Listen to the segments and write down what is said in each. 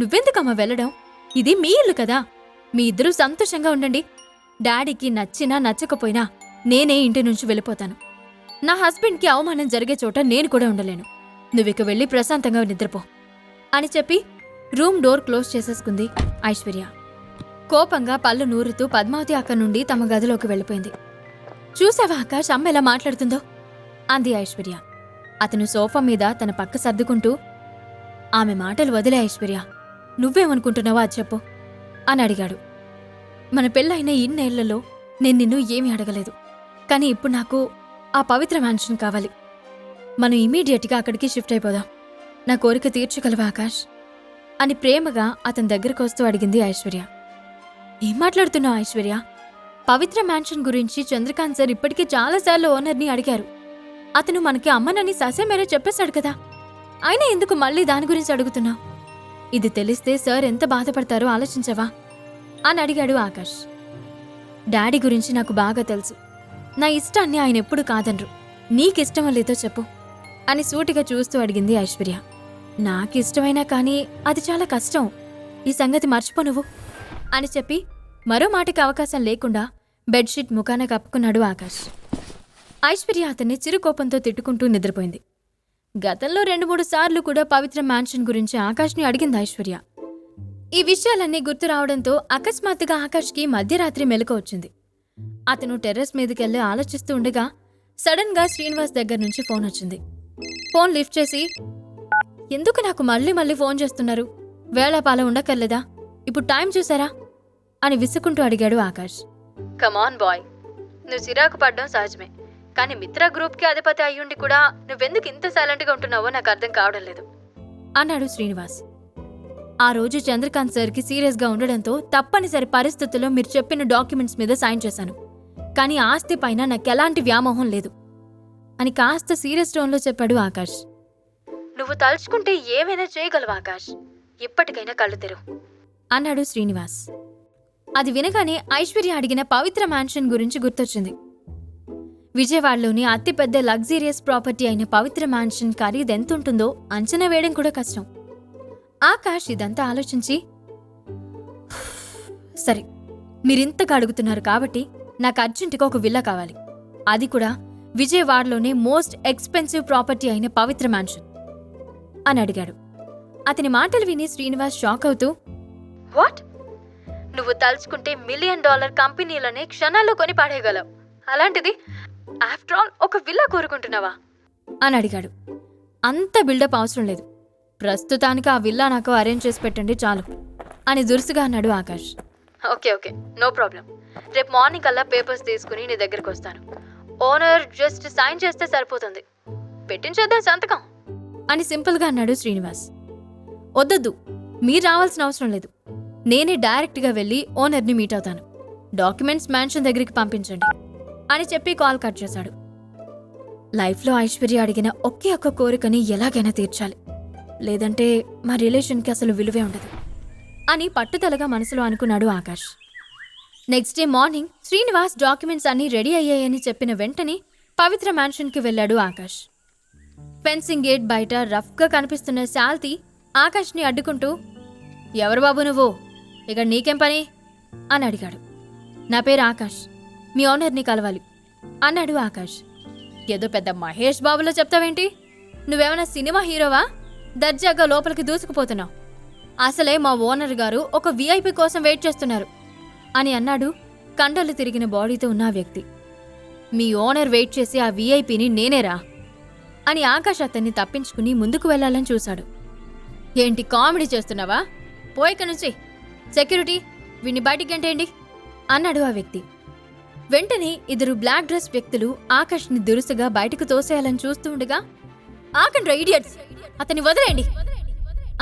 నువ్వెందుకమ్మా వెళ్ళడం? ఇది మీ ఇల్లు కదా. మీ ఇద్దరూ సంతోషంగా ఉండండి. డాడీకి నచ్చినా నచ్చకపోయినా నేనే ఇంటి నుంచి వెళ్ళిపోతాను. నా హస్బెండ్కి అవమానం జరిగే చోట నేను కూడా ఉండలేను. నువ్విక వెళ్ళి ప్రశాంతంగా నిద్రపో అని చెప్పి రూమ్ డోర్ క్లోజ్ చేసేసుకుంది ఐశ్వర్య. కోపంగా పళ్ళు నూరుతూ పద్మావతి అక్క నుండి తమ గదిలోకి వెళ్ళిపోయింది. చూసావా ఆకాష్ అమ్మ ఎలా మాట్లాడుతుందో? అంది ఐశ్వర్య. అతను సోఫా మీద తన పక్క సర్దుకుంటూ ఆమె మాటలు వదిలే ఐశ్వర్య. నువ్వేమనుకుంటున్నావో అది చెప్పు అని అడిగాడు. మన పెళ్ళైన ఇన్నేళ్ళలో నేను నిన్ను ఏమీ అడగలేదు. కానీ ఇప్పుడు నాకు ఆ పవిత్ర మ్యాన్షన్ కావాలి. మనం ఇమీడియట్గా అక్కడికి షిఫ్ట్ అయిపోదాం. నా కోరిక తీర్చగలవా ఆకాష్? అని ప్రేమగా అతని దగ్గరకు వస్తూ అడిగింది ఐశ్వర్య. ఏం మాట్లాడుతున్నావు ఐశ్వర్య? పవిత్ర మ్యాన్షన్ గురించి చంద్రకాంత్ సార్ ఇప్పటికే చాలాసార్లు ఓనర్ని అడిగారు. అతను మనకి అమ్మనని ససేమేరే చెప్పేశాడు కదా. అయినా ఎందుకు మళ్ళీ దాని గురించి అడుగుతున్నావు? ఇది తెలిస్తే సార్ ఎంత బాధపడతారో ఆలోచించవా? అని అడిగాడు ఆకాష్. డాడీ గురించి నాకు బాగా తెలుసు. నా ఇష్టాన్ని ఆయన ఎప్పుడు కాదనరు. నీకిష్టమో లేదో చెప్పు అని సూటిగా చూస్తూ అడిగింది ఐశ్వర్య. నాకిష్టమైనా కానీ అది చాలా కష్టం. ఈ సంగతి మర్చిపో నువ్వు అని చెప్పి మరో మాటకి అవకాశం లేకుండా బెడ్షీట్ ముఖాన కప్పుకున్నాడు ఆకాష్. ఐశ్వర్య అతన్ని చిరుకోపంతో తిట్టుకుంటూ నిద్రపోయింది. గతంలో రెండు మూడు సార్లు కూడా పవిత్ర మ్యాన్షన్ గురించి ఆకాష్ని అడిగింది ఐశ్వర్య. ఈ విషయాలన్నీ గుర్తు రావడంతో అకస్మాత్తుగా ఆకాష్కి మధ్యరాత్రి మెలకు వచ్చింది. అతను టెర్రస్ మీదకెళ్ళి ఆలోచిస్తూ ఉండగా సడన్గా శ్రీనివాస్ దగ్గర నుంచి ఫోన్ వచ్చింది. ఫోన్ లిఫ్ట్ చేసి ఎందుకు నాకు మళ్ళీ మళ్ళీ ఫోన్ చేస్తున్నారు? వేళపాల ఉండక్కర్లేదా? ఇప్పుడు టైం చూసారా? అని విసుకుంటూ అడిగాడు ఆకాష్. Come on boy. నువ్వు చిరాకు పడ్డం సహజమే. కానీ మిత్ర గ్రూప్కి అధిపతి అయ్యుండి కూడా నువ్వెందుకు ఇంత సైలెంట్గా ఉంటున్నావో నాకు అర్థం కావడం లేదు. అన్నాడు శ్రీనివాస్. ఆ రోజు చంద్రకాంత్ సార్కి సీరియస్గా ఉండడంతో తప్పనిసరి పరిస్థితుల్లో మీరు చెప్పిన డాక్యుమెంట్స్ మీద సైన్ చేశాను. కానీ ఆస్తి పైన నాకెలాంటి వ్యామోహం లేదు. అని కాస్త సీరియస్ టోన్లో చెప్పాడు ఆకాష్. నువ్వు తలుచుకుంటే ఏమైనా చేయగలవు ఆకాష్? ఇప్పటికైనా కళ్ళు తెరువు అన్నాడు శ్రీనివాస్. అది వినగానే ఐశ్వర్య అడిగిన పవిత్ర మ్యాన్షన్ గురించి గుర్తొచ్చింది. విజయవాడలోని అతిపెద్ద లగ్జీరియస్ ప్రాపర్టీ అయిన పవిత్ర మ్యాన్షన్ ఖరీదు ఎంతుంటుందో అంచనా వేయడం కూడా కష్టం. ఆకాష్ ఇదంతా ఆలోచించి సరే మీరింతగా అడుగుతున్నారు కాబట్టి నాకు అర్జెంటుగా ఒక విల్లా కావాలి. అది కూడా విజయవాడలోనే మోస్ట్ ఎక్స్పెన్సివ్ ప్రాపర్టీ అయిన పవిత్ర మ్యాన్షన్ అని అడిగాడు. అతని మాటలు విని శ్రీనివాస్ షాక్ అవుతూ వాట్? నువ్వు తలుచుకుంటే మిలియన్ డాలర్ కంపెనీలనే క్షణాల్లో కొని పాడేయగలవు. అలాంటిది ఆఫ్టర్ ఆల్ ఒక విల్లా కోరుకుంటున్నావా? అని అడిగాడు. అంత బిల్డప్ అవసరం లేదు. ప్రస్తుతానికి ఆ విల్లా నాకు అరేంజ్ చేసి పెట్టండి చాలు అని దురుసుగా అన్నాడు Akash. Okay okay. No problem రేపు మార్నింగ్ కల్లా పేపర్స్ తీసుకుని నీ దగ్గరకు వస్తాను. ఓనర్ జస్ట్ సైన్ చేస్తే సరిపోతుంది. పెట్టించేద్దాం సంతకం. అని సింపుల్గా అన్నాడు శ్రీనివాస్. వద్దొద్దు. మీరు రావాల్సిన అవసరం లేదు. నేనే డైరెక్ట్గా వెళ్ళి ఓనర్ని మీట్ అవుతాను. డాక్యుమెంట్స్ మ్యాన్షన్ దగ్గరికి పంపించండి. అని చెప్పి కాల్ కట్ చేశాడు. లైఫ్లో ఐశ్వర్య అడిగిన ఒకే ఒక్క కోరికని ఎలాగైనా తీర్చాలి. లేదంటే మా రిలేషన్కి అసలు విలువే ఉండదు అని పట్టుదలగా మనసులో అనుకున్నాడు Akash. Next day morning Srinivas documents అన్నీ రెడీ అయ్యాయని చెప్పిన వెంటనే పవిత్ర మ్యాన్షన్కి వెళ్ళాడు ఆకాష్. ఫెన్సింగ్ గేట్ బయట రఫ్గా కనిపిస్తున్న శాల్తీ ఆకాష్ని అడ్డుకుంటూ ఎవరు బాబు నువ్వు? ఇక్కడ నీకేం పని? అని అడిగాడు. నా పేరు ఆకాష్. మీ ఓనర్ని కలవాలి. అన్నాడు ఆకాష్. ఏదో పెద్ద మహేష్ బాబులో చెప్తావేంటి? నువ్వేమైనా సినిమా హీరోవా? దర్జాగా లోపలికి దూసుకుపోతున్నావు. అసలే మా ఓనర్ గారు ఒక వీఐపీ కోసం వెయిట్ చేస్తున్నారు అని అన్నాడు కండలు తిరిగిన బాడీతో ఉన్న ఆ వ్యక్తి. మీ ఓనర్ వెయిట్ చేసి ఆ వీఐపీని నేనేరా? అని ఆకాష్ అతన్ని తప్పించుకుని ముందుకు వెళ్ళాలని చూశాడు. ఏంటి కామెడీ చేస్తున్నావా? పోయిక నుంచి. సెక్యూరిటీ వీడిని బయటికి గంటేయండి. అన్నాడు ఆ వ్యక్తి. వెంటనే ఇద్దరు బ్లాక్ డ్రెస్ వ్యక్తులు ఆకాష్ని దురుసుగా బయటకు తోసేయాలని చూస్తూ ఉండగా ఆకండ్రా ఇడియట్స్ అతన్ని వదిలేయండి!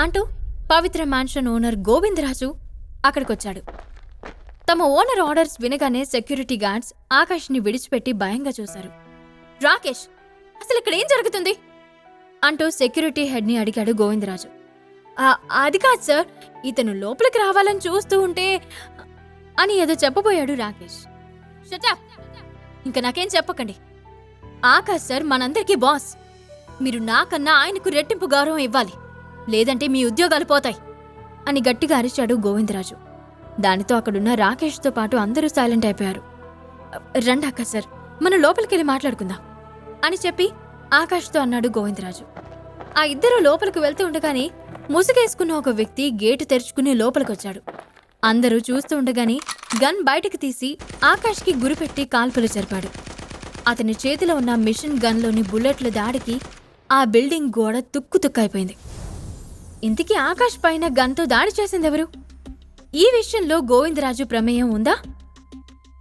అంటూ పవిత్ర మ్యాన్షన్ ఓనర్ గోవిందరాజు అక్కడికొచ్చాడు. తమ ఓనర్ ఆర్డర్స్ వినగానే సెక్యూరిటీ గార్డ్స్ ఆకాష్ని విడిచిపెట్టి భయంగా చూశారు. రాకేష్ అసలు ఇక్కడ ఏం జరుగుతుంది? అంటూ సెక్యూరిటీ హెడ్ని అడిగాడు గోవిందరాజు. అది కాదు సార్ ఇతను లోపలికి రావాలని చూస్తూ ఉంటే అని ఏదో చెప్పబోయాడు రాకేష్. షటప్ ఇంకా నాకేం చెప్పకండి. ఆకాష్ సార్ మనందరికీ బాస్. మీరు నాకన్నా ఆయనకు రెట్టింపు గౌరవం ఇవ్వాలి. లేదంటే మీ ఉద్యోగాలు పోతాయి. అని గట్టిగా అరిచాడు గోవిందరాజు. దానితో అక్కడున్న రాకేష్తో పాటు అందరూ సైలెంట్ అయిపోయారు. రండి సార్ మనం లోపలికెళ్ళి మాట్లాడుకుందాం. అని చెప్పి ఆకాష్తో అన్నాడు గోవిందరాజు. ఆ ఇద్దరు లోపలికి వెళ్తూ ఉండగానే ముసుగేసుకున్న ఒక వ్యక్తి గేటు తెరుచుకుని లోపలికొచ్చాడు. అందరూ చూస్తూ ఉండగానే గన్ బయటకు తీసి ఆకాష్కి గురిపెట్టి కాల్పులు జరిపాడు. అతని చేతిలో ఉన్న మిషన్ గన్లోని బుల్లెట్ల దాడికి ఆ బిల్డింగ్ గోడ తుక్కు తుక్కైపోయింది ఇంతకీ ఆకాష్ పైన గన్తో దాడి చేసిందెవరు? ఈ విషయంలో గోవిందరాజు ప్రమేయం ఉందా?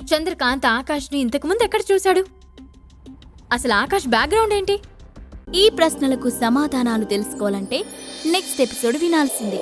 చంద్రకాంత్ ఆకాష్ని ఇంతకుముందు ఎక్కడ చూశాడు? అసలు ఆకాష్ బ్యాక్గ్రౌండ్ ఏంటి? ఈ ప్రశ్నలకు సమాధానాలు తెలుసుకోవాలంటే నెక్స్ట్ ఎపిసోడ్ వినాల్సిందే.